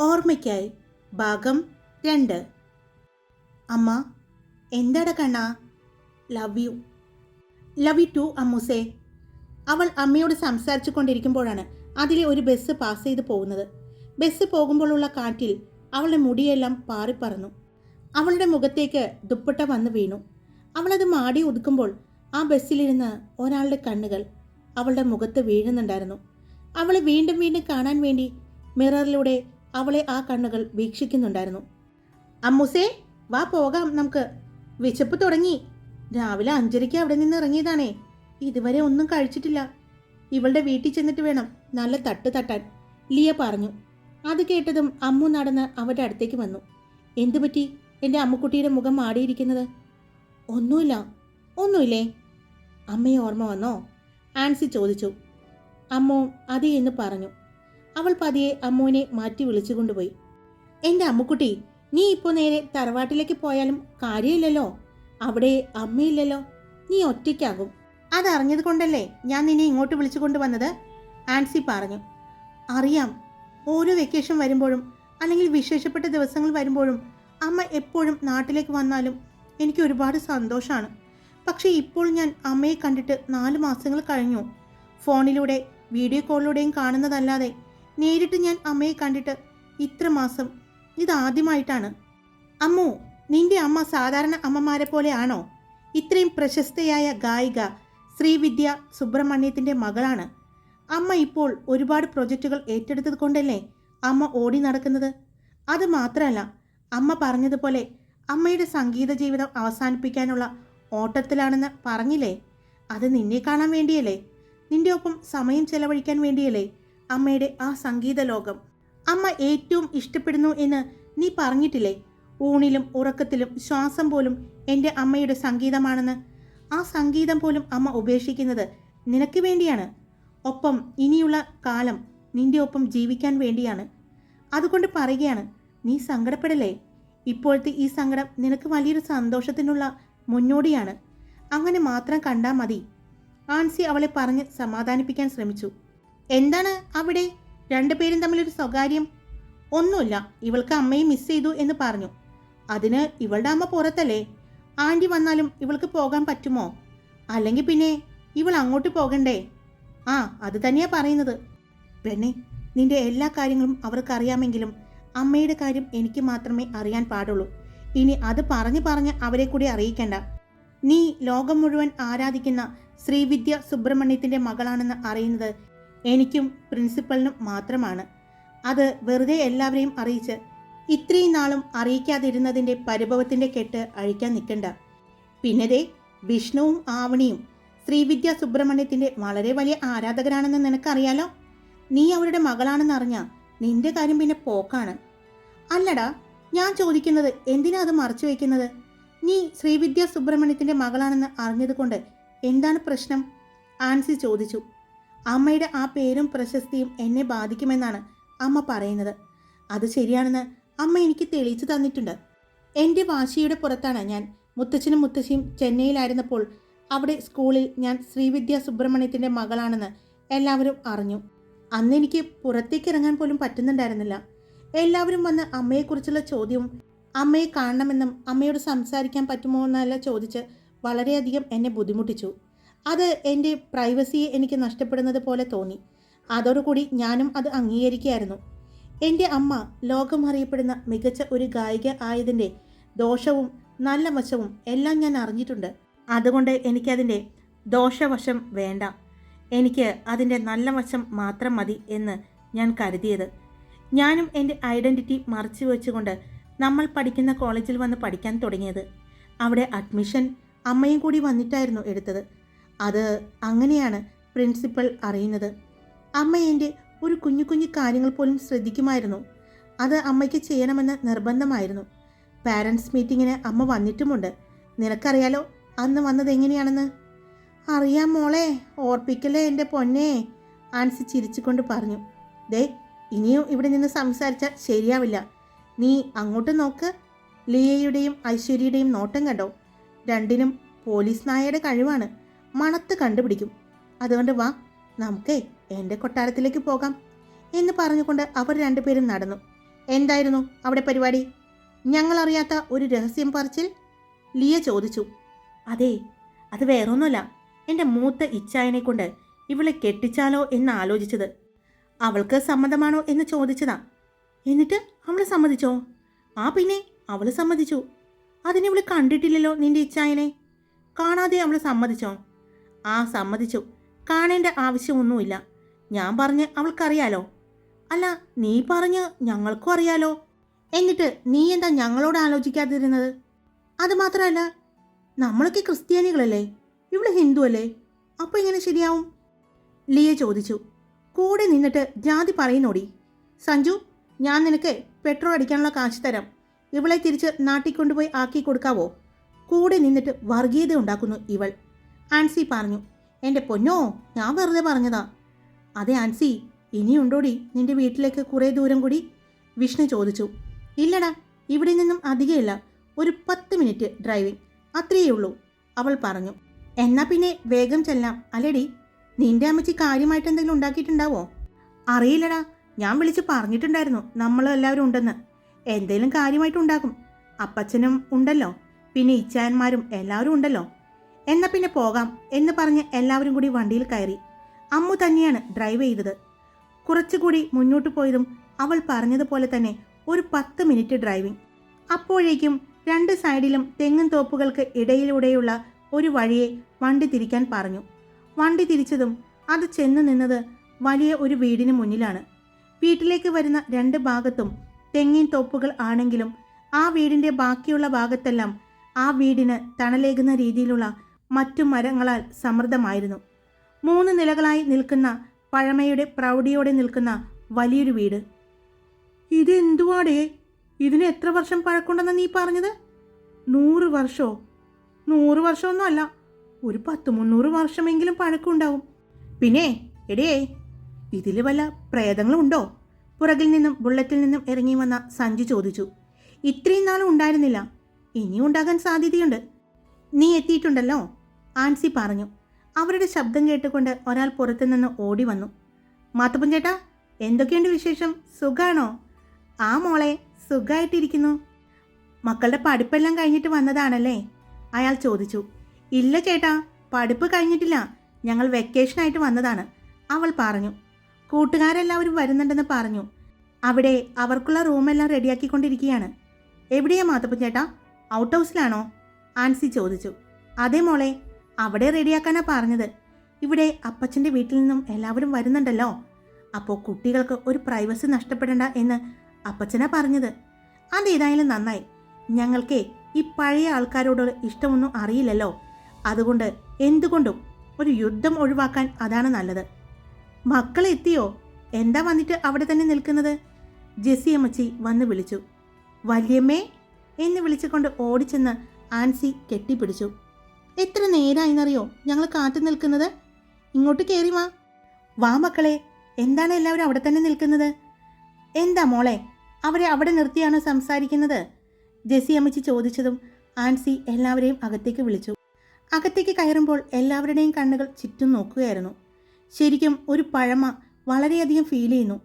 ഓർമ്മയ്ക്കായി. ഭാഗം രണ്ട്. അമ്മ എന്താട കണ്ണാ? Love you love you too അമ്മൂസേ. അവൾ അമ്മയോട് സംസാരിച്ചു കൊണ്ടിരിക്കുമ്പോഴാണ് അതിലെ ഒരു ബസ് പാസ് ചെയ്ത് പോകുന്നത്. ബസ് പോകുമ്പോഴുള്ള കാറ്റിൽ അവളുടെ മുടിയെല്ലാം പാറിപ്പറന്നു അവളുടെ മുഖത്തേക്ക് ദുപ്പട്ട വന്ന് വീണു. അവളത് മാടി ഒതുക്കുമ്പോൾ ആ ബസ്സിലിരുന്ന് ഒരാളുടെ കണ്ണുകൾ അവളുടെ മുഖത്ത് വീഴുന്നുണ്ടായിരുന്നു. അവളെ വീണ്ടും വീണ്ടും കാണാൻ വേണ്ടി മിററിലൂടെ അവളെ ആ കണ്ണുകൾ വീക്ഷിക്കുന്നുണ്ടായിരുന്നു. അമ്മുസേ വാ പോകാം നമുക്ക്. വിശപ്പ് തുടങ്ങി. രാവിലെ അഞ്ചരയ്ക്ക് അവിടെ നിന്ന് ഇറങ്ങിയതാണേ. ഇതുവരെ ഒന്നും കഴിച്ചിട്ടില്ല. ഇവളുടെ വീട്ടിൽ ചെന്നിട്ട് വേണം നല്ല തട്ട് തട്ടാൻ. ലിയ പറഞ്ഞു. അത് കേട്ടതും അമ്മു നടന്ന് അവരുടെ അടുത്തേക്ക് വന്നു. എന്തു പറ്റി? എന്റെ അമ്മുക്കുട്ടിയുടെ മുഖം മാടിയിരിക്കുന്നത്? ഒന്നുമില്ല. ഒന്നുമില്ലേ? അമ്മയെ ഓർമ്മ വന്നോ? ആൻസി ചോദിച്ചു. അമ്മോ അതേ എന്ന് പറഞ്ഞു. അവൾ പതിയെ അമ്മുവിനെ മാറ്റി വിളിച്ചു കൊണ്ടുപോയി. എന്റെ അമ്മുക്കുട്ടി നീ ഇപ്പോൾ നേരെ തറവാട്ടിലേക്ക് പോയാലും കാര്യമില്ലല്ലോ? അവിടെ അമ്മയില്ലല്ലോ? നീ ഒറ്റയ്ക്കാകും. അതറിഞ്ഞത് കൊണ്ടല്ലേ ഞാൻ നിന്നെ ഇങ്ങോട്ട് വിളിച്ചു കൊണ്ടുവന്നത്? ആൻസി പറഞ്ഞു. അറിയാം. ഓരോ വെക്കേഷൻ വരുമ്പോഴും അല്ലെങ്കിൽ വിശേഷപ്പെട്ട ദിവസങ്ങൾ വരുമ്പോഴും അമ്മ എപ്പോഴും നാട്ടിലേക്ക് വന്നാലും എനിക്ക് ഒരുപാട് സന്തോഷമാണ് പക്ഷേ ഇപ്പോൾ ഞാൻ അമ്മയെ കണ്ടിട്ട് നാല് മാസങ്ങൾ കഴിഞ്ഞു. ഫോണിലൂടെ വീഡിയോ കോളിലൂടെയും കാണുന്നതല്ലാതെ നേരിട്ട് ഞാൻ അമ്മയെ കണ്ടിട്ട് ഇത്ര മാസം ഇതാദ്യമായിട്ടാണ്. അമ്മു നിന്റെ അമ്മ സാധാരണ അമ്മമാരെ പോലെയാണോ? ഇത്രയും പ്രശസ്തയായ ഗായിക ശ്രീവിദ്യ സുബ്രഹ്മണ്യത്തിന്റെ മകളാണ്. അമ്മ ഇപ്പോൾ ഒരുപാട് പ്രൊജക്റ്റുകൾ ഏറ്റെടുത്തത് കൊണ്ടല്ലേ അമ്മ ഓടി നടക്കുന്നത്? അത് മാത്രമല്ല അമ്മ പറഞ്ഞതുപോലെ അമ്മയുടെ സംഗീത ജീവിതം അവസാനിപ്പിക്കാനുള്ള ഓട്ടത്തിലാണെന്ന് പറഞ്ഞില്ലേ? അത് നിന്നെ കാണാൻ വേണ്ടിയല്ലേ? നിന്റെ ഒപ്പം സമയം ചെലവഴിക്കാൻ വേണ്ടിയല്ലേ? അമ്മയുടെ ആ സംഗീത ലോകം അമ്മ ഏറ്റവും ഇഷ്ടപ്പെടുന്നു എന്ന് നീ പറഞ്ഞിട്ടില്ലേ? ഊണിലും ഉറക്കത്തിലും ശ്വാസം പോലും എന്റെ അമ്മയുടെ സംഗീതമാണെന്ന്. ആ സംഗീതം പോലും അമ്മ ഉപേക്ഷിക്കുന്നത് നിനക്ക് വേണ്ടിയാണ്. ഒപ്പം ഇനിയുള്ള കാലം നിന്റെ ഒപ്പം ജീവിക്കാൻ വേണ്ടിയാണ്. അതുകൊണ്ട് പറയുകയാണ് നീ സങ്കടപ്പെടലേ ഇപ്പോഴത്തെ ഈ സങ്കടം നിനക്ക് വലിയൊരു സന്തോഷത്തിനുള്ള മുന്നോടിയാണ്. അങ്ങനെ മാത്രം കണ്ടാൽ മതി. ആൻസി അവളെ പറഞ്ഞ് സമാധാനിപ്പിക്കാൻ ശ്രമിച്ചു. എന്താണ് അവിടെ? രണ്ടുപേരും തമ്മിലൊരു സ്വകാര്യം? ഒന്നുമില്ല ഇവൾക്ക് അമ്മയെ മിസ് ചെയ്തു എന്ന് പറഞ്ഞു. അതിന് ഇവളുടെ അമ്മ പുറത്തല്ലേ? ആന്റി വന്നാലും ഇവൾക്ക് പോകാൻ പറ്റുമോ? അല്ലെങ്കിൽ പിന്നെ ഇവൾ അങ്ങോട്ട് പോകണ്ടേ? ആ അത് തന്നെയാ പറയുന്നത്. പെണ്ണെ നിന്റെ എല്ലാ കാര്യങ്ങളും അവർക്കറിയാമെങ്കിലും അമ്മയുടെ കാര്യം എനിക്ക് മാത്രമേ അറിയാൻ പാടുള്ളൂ. ഇനി അത് പറഞ്ഞു പറഞ്ഞ് അവരെ കൂടി അറിയിക്കണ്ട. നീ ലോകം മുഴുവൻ ആരാധിക്കുന്ന ശ്രീവിദ്യ സുബ്രഹ്മണ്യത്തിന്റെ മകളാണെന്ന് അറിയുന്നത് എനിക്കും പ്രിൻസിപ്പലിനും മാത്രമാണ്. അത് വെറുതെ എല്ലാവരെയും അറിയിച്ച് ഇത്രയും നാളും അറിയിക്കാതിരുന്നതിന്റെ പരിഭവത്തിന്റെ കെട്ട് അഴിക്കാൻ നിൽക്കണ്ട. പിന്നതേ വിഷ്ണുവും ആവണിയും ശ്രീവിദ്യ സുബ്രഹ്മണ്യത്തിന്റെ വളരെ വലിയ ആരാധകരാണെന്ന് നിനക്കറിയാലോ? നീ അവരുടെ മകളാണെന്ന് അറിഞ്ഞാൽ നിന്റെ കാര്യം പിന്നെ പോക്കാണ്. അല്ലടാ ഞാൻ ചോദിക്കുന്നത് എന്തിനാ അത് മറച്ചു വയ്ക്കുന്നത് നീ ശ്രീവിദ്യ സുബ്രഹ്മണ്യത്തിന്റെ മകളാണെന്ന് അറിഞ്ഞതുകൊണ്ട് എന്താണ് പ്രശ്നം? ആൻസി ചോദിച്ചു. അമ്മയുടെ ആ പേരും പ്രശസ്തിയും എന്നെ ബാധിക്കുമെന്നാണ് അമ്മ പറയുന്നത്. അത് ശരിയാണെന്ന് അമ്മ എനിക്ക് തെളിയിച്ചു തന്നിട്ടുണ്ട്. എന്റെ വാശിയുടെ പുറത്താണ് ഞാൻ. മുത്തച്ഛനും മുത്തശ്ശിയും ചെന്നൈയിലായിരുന്നപ്പോൾ അവിടെ സ്കൂളിൽ ഞാൻ ശ്രീവിദ്യ സുബ്രഹ്മണ്യത്തിന്റെ മകളാണെന്ന് എല്ലാവരും അറിഞ്ഞു. അന്ന് എനിക്ക് പുറത്തേക്ക് ഇറങ്ങാൻ പോലും പറ്റുന്നുണ്ടായിരുന്നില്ല. എല്ലാവരും വന്ന് അമ്മയെക്കുറിച്ചുള്ള ചോദ്യവും അമ്മയെ കാണണമെന്നും അമ്മയോട് സംസാരിക്കാൻ പറ്റുമോ എന്നല്ല ചോദിച്ച് വളരെയധികം എന്നെ ബുദ്ധിമുട്ടിച്ചു. അത് എന്റെ പ്രൈവസിയെ എനിക്ക് നഷ്ടപ്പെടുന്നത് പോലെ തോന്നി. അതോടുകൂടി ഞാനും അത് അംഗീകരിക്കുകയായിരുന്നു. എന്റെ അമ്മ ലോകം അറിയപ്പെടുന്ന മികച്ച ഒരു ഗായിക ആയതിന്റെ ദോഷവും നല്ല വശവും എല്ലാം ഞാൻ അറിഞ്ഞിട്ടുണ്ട്. അതുകൊണ്ട് എനിക്കതിന്റെ ദോഷവശം വേണ്ട. എനിക്ക് അതിന്റെ നല്ല വശം മാത്രം മതി എന്ന് ഞാൻ കരുതിയത്. ഞാനും എന്റെ ഐഡന്റിറ്റി മറച്ചു വെച്ചുകൊണ്ട് നമ്മൾ പഠിക്കുന്ന കോളേജിൽ വന്ന് പഠിക്കാൻ തുടങ്ങിയത്. അവിടെ അഡ്മിഷൻ അമ്മയും കൂടി വന്നിട്ടായിരുന്നു എടുത്തത്. അത് അങ്ങനെയാണ് പ്രിൻസിപ്പൽ അറിയുന്നത്. അമ്മ എന്റെ ഒരു കുഞ്ഞു കുഞ്ഞു കാര്യങ്ങൾ പോലും ശ്രദ്ധിക്കുമായിരുന്നു. അത് അമ്മയ്ക്ക് ചെയ്യണമെന്ന് നിർബന്ധമായിരുന്നു. പാരൻസ് മീറ്റിങ്ങിന് അമ്മ വന്നിട്ടുമുണ്ട്. നിനക്കറിയാലോ അന്ന് വന്നത് എങ്ങനെയാണെന്ന്? അറിയാം മോളെ ഓർപ്പിക്കല്ലേ എന്റെ പൊന്നെ ആൻസി ചിരിച്ചുകൊണ്ട് പറഞ്ഞു. ദേ ഇനിയും ഇവിടെ നിന്ന് സംസാരിച്ചാൽ ശരിയാവില്ല. നീ അങ്ങോട്ട് നോക്ക്. ലിയയുടെയും ഐശ്വര്യയുടെയും നോട്ടം കണ്ടോ? രണ്ടിനും പോലീസ് നായയുടെ കഴിവാണ്. മണത്ത് കണ്ടുപിടിക്കും. അതുകൊണ്ട് വാ നമുക്കേ എന്റെ കൊട്ടാരത്തിലേക്ക് പോകാം എന്ന് പറഞ്ഞുകൊണ്ട് അവർ രണ്ടുപേരും നടന്നു. എന്തായിരുന്നു അവിടെ പരിപാടി? ഞങ്ങളറിയാത്ത ഒരു രഹസ്യം പറിച്ചിൽ? ലിയ ചോദിച്ചു. അതെ അത് വേറൊന്നുമല്ല. എന്റെ മൂത്ത ഇച്ചായനെ കൊണ്ട് ഇവളെ കെട്ടിച്ചാലോ എന്ന് ആലോചിച്ചത്. അവൾക്ക് സമ്മതമാണോ എന്ന് ചോദിച്ചതാ. എന്നിട്ട് അവൾ സമ്മതിച്ചോ? ആ പിന്നെ അവൾ സമ്മതിച്ചു. അതിനെ ഇവൾ കണ്ടിട്ടില്ലല്ലോ നിന്റെ ഇച്ചായനെ. കാണാതെ അവൾ സമ്മതിച്ചോ? ആ സമ്മതിച്ചു. കാണേണ്ട ആവശ്യമൊന്നുമില്ല. ഞാൻ പറഞ്ഞ് അവൾക്കറിയാലോ. അല്ല നീ പറഞ്ഞ് ഞങ്ങൾക്കും അറിയാലോ. എന്നിട്ട് നീ എന്താ ഞങ്ങളോട് ആലോചിക്കാതിരുന്നത്? അത് മാത്രമല്ല നമ്മളൊക്കെ ക്രിസ്ത്യാനികളല്ലേ? ഇവിടെ ഹിന്ദു അല്ലേ? അപ്പോൾ എങ്ങനെ ശരിയാവും? ലിയ ചോദിച്ചു. കൂടെ നിന്നിട്ട് ജാതി പറയുന്നോടി. സഞ്ജു ഞാൻ നിനക്ക് പെട്രോൾ അടിക്കാനുള്ള കാശ് തരാം. ഇവളെ തിരിച്ച് നാട്ടിക്കൊണ്ടുപോയി ആക്കി കൊടുക്കാവോ? കൂടെ നിന്നിട്ട് വർഗീയത ഉണ്ടാക്കുന്നു ഇവൾ. ആൻസി പറഞ്ഞു. എന്റെ പൊന്നോ ഞാൻ വെറുതെ പറഞ്ഞതാ. അതെ ആൻസി ഇനിയുണ്ടോടി നിന്റെ വീട്ടിലേക്ക് കുറേ ദൂരം കൂടി? വിഷ്ണു ചോദിച്ചു. ഇല്ലടാ ഇവിടെ നിന്നും അധികമില്ല. ഒരു പത്ത് മിനിറ്റ് ഡ്രൈവിംഗ്. അത്രയേ ഉള്ളൂ അവൾ പറഞ്ഞു. എന്നാ പിന്നെ വേഗം ചെല്ലാം അല്ലേടി? നിന്റെ അമ്മച്ചി കാര്യമായിട്ട് എന്തെങ്കിലും ഉണ്ടാക്കിയിട്ടുണ്ടാവോ? അറിയില്ലടാ ഞാൻ വിളിച്ച് പറഞ്ഞിട്ടുണ്ടായിരുന്നു നമ്മൾ എല്ലാവരും ഉണ്ടെന്ന്. എന്തെങ്കിലും കാര്യമായിട്ട് ഉണ്ടാക്കും. അപ്പച്ചനും ഉണ്ടല്ലോ. പിന്നെ ഇച്ചായന്മാരും എല്ലാവരും ഉണ്ടല്ലോ. എന്നാ പിന്നെ പോകാം എന്ന് പറഞ്ഞ് എല്ലാവരും കൂടി വണ്ടിയിൽ കയറി. അമ്മു തന്നെയാണ് ഡ്രൈവ് ചെയ്തത്. കുറച്ചുകൂടി മുന്നോട്ട് പോയതും അവൾ പറഞ്ഞതുപോലെ തന്നെ ഒരു പത്ത് മിനിറ്റ് ഡ്രൈവിംഗ് അപ്പോഴേക്കും രണ്ട് സൈഡിലും തെങ്ങും തോപ്പുകൾക്ക് ഇടയിലൂടെയുള്ള ഒരു വഴിയെ വണ്ടി തിരിക്കാൻ പറഞ്ഞു. വണ്ടി തിരിച്ചതും അത് ചെന്ന് നിന്നത് വലിയ ഒരു വീടിന് മുന്നിലാണ്. വീട്ടിലേക്ക് വരുന്ന രണ്ട് ഭാഗത്തും തെങ്ങിൻ തോപ്പുകൾ ആണെങ്കിലും ആ വീടിന്റെ ബാക്കിയുള്ള ഭാഗത്തെല്ലാം ആ വീടിന് തണലേകുന്ന രീതിയിലുള്ള മറ്റു മരങ്ങളാൽ സമൃദ്ധമായിരുന്നു. മൂന്ന് നിലകളായി നിൽക്കുന്ന പഴമയുടെ പ്രൗഢിയോടെ നിൽക്കുന്ന വലിയൊരു വീട്. ഇതെന്തുവാടേ? ഇതിന് എത്ര വർഷം പഴക്കുണ്ടെന്ന് നീ പറഞ്ഞത്? നൂറ് വർഷമോ നൂറ് വർഷമൊന്നും അല്ല ഒരു പത്ത് മുന്നൂറ് വർഷമെങ്കിലും പഴക്കമുണ്ടാവും. പിന്നെ എടേ ഇതിൽ വല്ല പ്രേതങ്ങളും ഉണ്ടോ പുറകിൽ നിന്നും ബുള്ളറ്റിൽ നിന്നും ഇറങ്ങി വന്ന സഞ്ജു ചോദിച്ചു. ഇത്രയും നാളും ഉണ്ടായിരുന്നില്ല. ഇനിയും ഉണ്ടാകാൻ സാധ്യതയുണ്ട്. നീ എത്തിയിട്ടുണ്ടല്ലോ? ആൻസി പറഞ്ഞു. അവരുടെ ശബ്ദം കേട്ടുകൊണ്ട് ഒരാൾ പുറത്തുനിന്ന് ഓടി വന്നു. മാത്തപ്പൻ ചേട്ടാ എന്തൊക്കെയുണ്ട് വിശേഷം? സുഖാണോ? ആ മോളെ സുഖമായിട്ടിരിക്കുന്നു മക്കളുടെ പഠിപ്പെല്ലാം കഴിഞ്ഞിട്ട് വന്നതാണല്ലേ? അയാൾ ചോദിച്ചു. ഇല്ല ചേട്ടാ പഠിപ്പ് കഴിഞ്ഞിട്ടില്ല. ഞങ്ങൾ വെക്കേഷനായിട്ട് വന്നതാണ്. അവൾ പറഞ്ഞു. കൂട്ടുകാരെല്ലാവരും വരുന്നുണ്ടെന്ന് പറഞ്ഞു. അവിടെ അവർക്കുള്ള റൂമെല്ലാം റെഡിയാക്കിക്കൊണ്ടിരിക്കുകയാണ്. എവിടെയാ മാത്തപ്പൻ ചേട്ടാ? ഔട്ട് ഹൗസിലാണോ? ആൻസി ചോദിച്ചു. അതേ മോളെ അവിടെ റെഡിയാക്കാനാ പറഞ്ഞത്. ഇവിടെ അപ്പച്ചന്റെ വീട്ടിൽ നിന്നും എല്ലാവരും വരുന്നുണ്ടല്ലോ. അപ്പോൾ കുട്ടികൾക്ക് ഒരു പ്രൈവസി നഷ്ടപ്പെടേണ്ട എന്ന് അപ്പച്ചനാ പറഞ്ഞത്. അതേതായാലും നന്നായി. ഞങ്ങൾക്ക് ഈ പഴയ ആൾക്കാരോട് ഇഷ്ടമൊന്നും അറിയില്ലല്ലോ. അതുകൊണ്ട് എന്തുകൊണ്ടും ഒരു യുദ്ധം ഒഴിവാക്കാൻ അതാണ് നല്ലത്. മക്കൾ എത്തിയോ? എന്താ വന്നിട്ട് അവിടെ തന്നെ നിൽക്കുന്നത്? ജെസ്സി അമ്മച്ചി വന്ന് വിളിച്ചു. വല്യമ്മേ? എന്ന് വിളിച്ചുകൊണ്ട് ഓടിച്ചെന്ന് ആൻസി കെട്ടിപ്പിടിച്ചു. എത്ര നേരമായിന്നറിയോ ഞങ്ങൾ കാത്തു നിൽക്കുന്നത്. ഇങ്ങോട്ട് കയറി വാ. വാ മക്കളെ എന്താണ് എല്ലാവരും അവിടെ തന്നെ നിൽക്കുന്നത്? എന്താ മോളെ അവരെ അവിടെ നിർത്തിയാണോ സംസാരിക്കുന്നത്? ജെസി അമ്മച്ചി ചോദിച്ചതും ആൻസി എല്ലാവരെയും അകത്തേക്ക് വിളിച്ചു. അകത്തേക്ക് കയറുമ്പോൾ എല്ലാവരുടെയും കണ്ണുകൾ ചുറ്റും നോക്കുകയായിരുന്നു. ശരിക്കും ഒരു പഴമ വളരെയധികം ഫീൽ ചെയ്യുന്നു.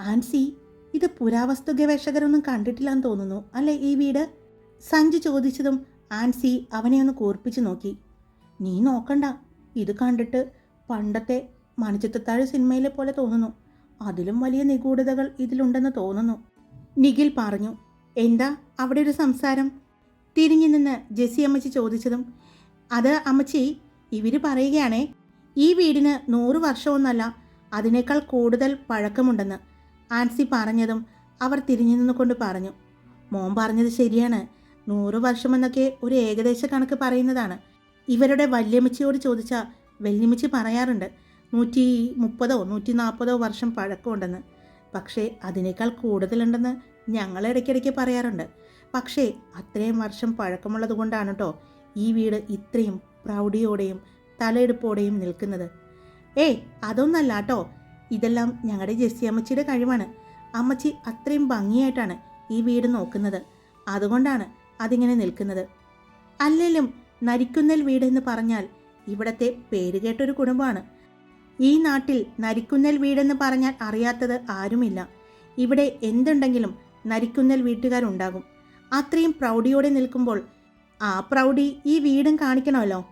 ആൻസി ഇത് പുരാവസ്തു ഗവേഷകരൊന്നും കണ്ടിട്ടില്ലെന്ന് തോന്നുന്നു അല്ലേ ഈ വീട്? സഞ്ജു ചോദിച്ചതും ആൻസി അവനെ ഒന്ന് കൂർപ്പിച്ചു നോക്കി. നീ നോക്കണ്ട. ഇത് കണ്ടിട്ട് പണ്ടത്തെ മണിച്ചിത്തത്താഴ് സിനിമയിലെ പോലെ തോന്നുന്നു. അതിലും വലിയ നിഗൂഢതകൾ ഇതിലുണ്ടെന്ന് തോന്നുന്നു. നിഖിൽ പറഞ്ഞു. എന്താ അവിടെ ഒരു സംസാരം? തിരിഞ്ഞു നിന്ന് ജെസ്സി അമ്മച്ചി ചോദിച്ചതും അത് അമ്മച്ചി ഇവർ പറയുകയാണേ ഈ വീടിന് നൂറ് വർഷമൊന്നല്ല അതിനേക്കാൾ കൂടുതൽ പഴക്കമുണ്ടെന്ന്. ആൻസി പറഞ്ഞതും അവർ തിരിഞ്ഞു നിന്നുകൊണ്ട് പറഞ്ഞു. മോൻ പറഞ്ഞത് ശരിയാണ്. നൂറ് വർഷമെന്നൊക്കെ ഒരു ഏകദേശ കണക്ക് പറയുന്നതാണ്. ഇവരുടെ വല്യമ്മച്ചിയോട് ചോദിച്ചാൽ വല്യമ്മച്ചി പറയാറുണ്ട് നൂറ്റി മുപ്പതോ നൂറ്റി നാൽപ്പതോ വർഷം പഴക്കമുണ്ടെന്ന്. പക്ഷേ അതിനേക്കാൾ കൂടുതലുണ്ടെന്ന് ഞങ്ങൾ ഇടയ്ക്കിടയ്ക്ക് പറയാറുണ്ട്. പക്ഷേ അത്രയും വർഷം പഴക്കമുള്ളത് കൊണ്ടാണ് കേട്ടോ ഈ വീട് ഇത്രയും പ്രൗഢിയോടെയും തലയെടുപ്പോടെയും നിൽക്കുന്നത്. ഏയ് അതൊന്നല്ല കേട്ടോ ഇതെല്ലാം ഞങ്ങളുടെ ജെസ്സി അമ്മച്ചിയുടെ കഴിവാണ്. അമ്മച്ചി അത്രയും ഭംഗിയായിട്ടാണ് ഈ വീട് നോക്കുന്നത്. അതുകൊണ്ടാണ് അതിങ്ങനെ നിൽക്കുന്നത്. അല്ലെങ്കിലും നരിക്കുന്നൽ വീട് എന്ന് പറഞ്ഞാൽ ഇവിടത്തെ പേരുകേട്ടൊരു കുടുംബമാണ്. ഈ നാട്ടിൽ നരിക്കുന്നൽ വീടെന്ന് പറഞ്ഞാൽ അറിയാത്തത് ആരുമില്ല. ഇവിടെ എന്തുണ്ടെങ്കിലും നരിക്കുന്നൽ വീട്ടുകാരുണ്ടാകും. അത്രയും പ്രൗഢിയോടെ നിൽക്കുമ്പോൾ ആ പ്രൗഢി ഈ വീടും കാണിക്കണമല്ലോ.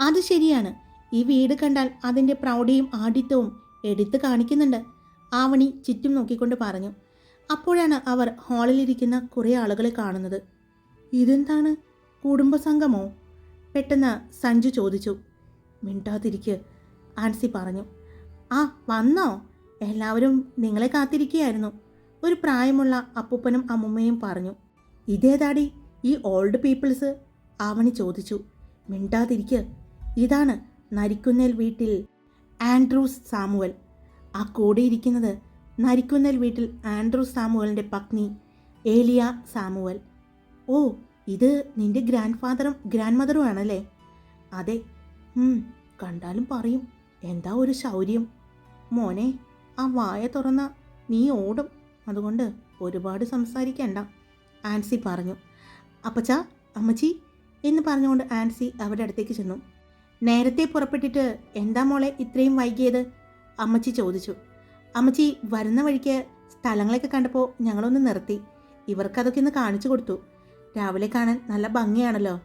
അത് ശരിയാണ്. ഈ വീട് കണ്ടാൽ അതിന്റെ പ്രൗഢിയും ആഢ്യത്വവും എടുത്തു കാണിക്കുന്നുണ്ട്. ആവണി ചുറ്റും നോക്കിക്കൊണ്ട് പറഞ്ഞു. അപ്പോഴാണ് അവർ ഹാളിലിരിക്കുന്ന കുറേ ആളുകളെ കാണുന്നത്. ഇതെന്താണ്? കുടുംബസംഗമോ? പെട്ടെന്ന് സഞ്ജു ചോദിച്ചു. മിണ്ടാതിരിക്ക് ആൻസി പറഞ്ഞു. ആ വന്നോ? എല്ലാവരും നിങ്ങളെ കാത്തിരിക്കുകയായിരുന്നു. ഒരു പ്രായമുള്ള അപ്പൂപ്പനും അമ്മുമ്മയും പറഞ്ഞു. ഇതേതാടി? ഈ ഓൾഡ് പീപ്പിൾസ്? ആവണി ചോദിച്ചു. മിണ്ടാതിരിക്ക്. ഇതാണ് നരിക്കുന്നേൽ വീട്ടിൽ ആൻഡ്രൂസ് സാമുവൽ. ആ കൂടിയിരിക്കുന്നത് നരിക്കുന്നൽ വീട്ടിൽ ആൻഡ്രൂസ് സാമുവലിന്റെ പത്നി ഏലിയ സാമുവൽ. ഓ ഇത് നിന്റെ ഗ്രാൻഡ് ഫാദറും ഗ്രാൻഡ് മദറും ആണല്ലേ അതെ കണ്ടാലും പറയും. എന്താ ഒരു ശൗര്യം? മോനെ ആ വായ തുറന്ന നീ ഓടും. അതുകൊണ്ട് ഒരുപാട് സംസാരിക്കണ്ട. ആൻസി പറഞ്ഞു. അപ്പച്ച അമ്മച്ചി എന്ന് പറഞ്ഞുകൊണ്ട് ആൻസി അവരുടെ അടുത്തേക്ക് ചെന്നു. നേരത്തെ പുറപ്പെട്ടിട്ട് എന്താ മോളെ ഇത്രയും വൈകിയത്? അമ്മച്ചി ചോദിച്ചു. അമ്മച്ചി വരുന്ന വഴിക്ക് സ്ഥലങ്ങളൊക്കെ കണ്ടപ്പോൾ ഞങ്ങളൊന്ന് നിർത്തി. ഇവർക്കതൊക്കെ ഒന്ന് കാണിച്ചു കൊടുത്തു. രാവിലെ കാണാൻ നല്ല ഭംഗിയാണല്ലോ.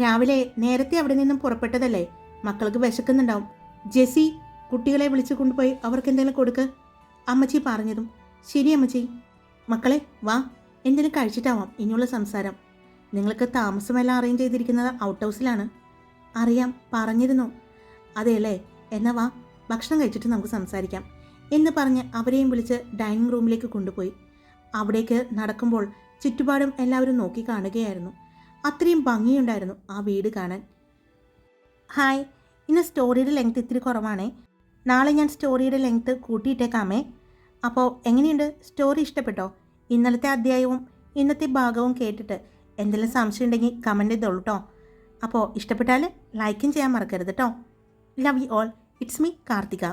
രാവിലെ നേരത്തെ അവിടെ നിന്നും പുറപ്പെട്ടതല്ലേ? മക്കൾക്ക് വിശക്കുന്നുണ്ടാവും. ജെസി കുട്ടികളെ വിളിച്ചു കൊണ്ടുപോയി അവർക്ക് എന്തെങ്കിലും കൊടുക്ക്. അമ്മച്ചി പറഞ്ഞതും ശരി അമ്മച്ചി. മക്കളെ വാ. എന്തെങ്കിലും കഴിച്ചിട്ടാവാം. ഇനിയുള്ള സംസാരം. നിങ്ങൾക്ക് താമസമെല്ലാം അറേഞ്ച് ചെയ്തിരിക്കുന്നത് ഔട്ട് ഹൗസിലാണ് അറിയാം പറഞ്ഞിരുന്നു. അതെയല്ലേ എന്നാ വാ. ഭക്ഷണം കഴിച്ചിട്ട് നമുക്ക് സംസാരിക്കാം. എന്ന് പറഞ്ഞ് അവരെയും വിളിച്ച് ഡൈനിങ് റൂമിലേക്ക് കൊണ്ടുപോയി. അവിടേക്ക് നടക്കുമ്പോൾ ചുറ്റുപാടും എല്ലാവരും നോക്കി കാണുകയായിരുന്നു. അത്രയും ഭംഗിയുണ്ടായിരുന്നു ആ വീട് കാണാൻ. ഹായ് ഇന്ന് സ്റ്റോറിയുടെ ലെങ്ത് ഇത്തിരി കുറവാണേ. നാളെ ഞാൻ സ്റ്റോറിയുടെ ലെങ്ത് കൂട്ടിയിട്ടേക്കാമേ. അപ്പോൾ എങ്ങനെയുണ്ട്? സ്റ്റോറി ഇഷ്ടപ്പെട്ടോ? ഇന്നലത്തെ അധ്യായവും ഇന്നത്തെ ഭാഗവും കേട്ടിട്ട് എന്തെങ്കിലും സംശയം ഉണ്ടെങ്കിൽ കമന്റ് ചെയ്തോളൂ കേട്ടോ അപ്പോൾ ഇഷ്ടപ്പെട്ടാൽ ലൈക്കും ചെയ്യാൻ മറക്കരുത് കേട്ടോ love you all it's me Karthika.